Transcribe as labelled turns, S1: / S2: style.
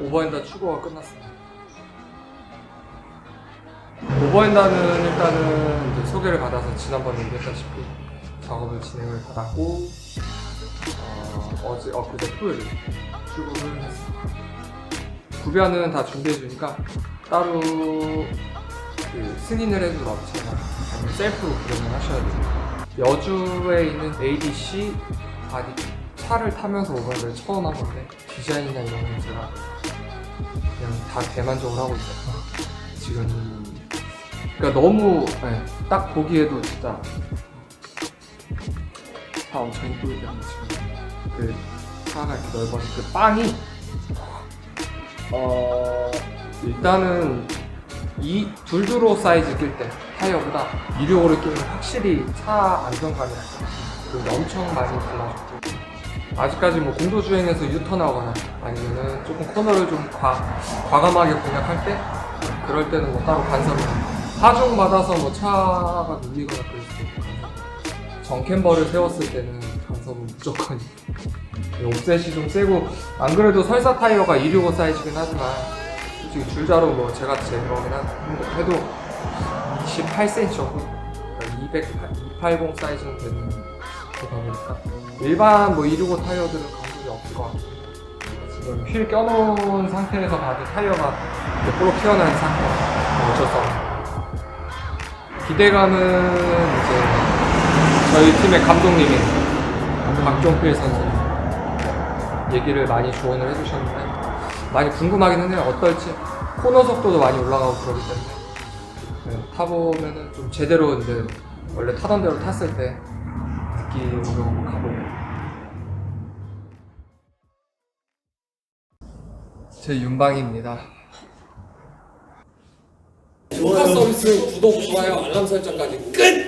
S1: 오버핸다 추구가 끝났습니다. 오버핸다는 일단은 이제 소개를 받아서 지난번에 얘기했다시피 작업을 진행을 받았고 어, 제 엊그제 토요일 출고를 했습니다. 구변은 다 준비해 주니까 따로 그 승인을 해준 업체나 아니면 셀프로 구변을 하셔야 돼요. 여주에 있는 ADC 바디 차를 타면서 오버핸드를 처음 한 건데 디자인이나 이런 건 제가 그냥 다 대만족을 하고 있어서 지금. 그러니까 너무 네, 딱 보기에도 진짜 차 엄청 이쁘게 하는 지금 그 차가 이렇게 넓어서 그 빵이 어 일단은 이 둘두로 사이즈 낄 때 타이어보다 265를 끼면 확실히 차 안정감이 그 엄청 많이 달라졌고 아직까지 뭐 공도 주행에서 유턴하거나 아니면은 조금 코너를 좀 과, 과감하게 공략할 때 그럴 때는 뭐 따로 간섭이 하중 받아서 뭐 차가 눌리거나 그럴 수도 있고. 정캠버를 세웠을 때는 간섭은 무조건 옵셋이 좀 세고 안 그래도 설사 타이어가 265 사이즈긴 하지만 솔직히 줄자로 뭐 제가 제일 거긴 한 해도 28cm 정도 200, 280 사이즈는 되는 거다 보니까. 일반 뭐 265 타이어들은 감속이 없을 것 같고 지금 휠 껴놓은 상태에서 봐도 타이어가 볼록 튀어나온 상태. 어쩔 수 없는 기대감은 이제 저희 팀의 감독님인 박종필 선수 얘기를 많이 조언을 해주셨는데 많이 궁금하긴 한데요. 어떨지 코너 속도도 많이 올라가고 그러기 때문에. 네, 타보면은 좀 제대로 이제 원래 타던 대로 탔을 때 가보면 제 윤방입니다 조카 서비스 구독, 좋아요, 알람 설정까지 끝!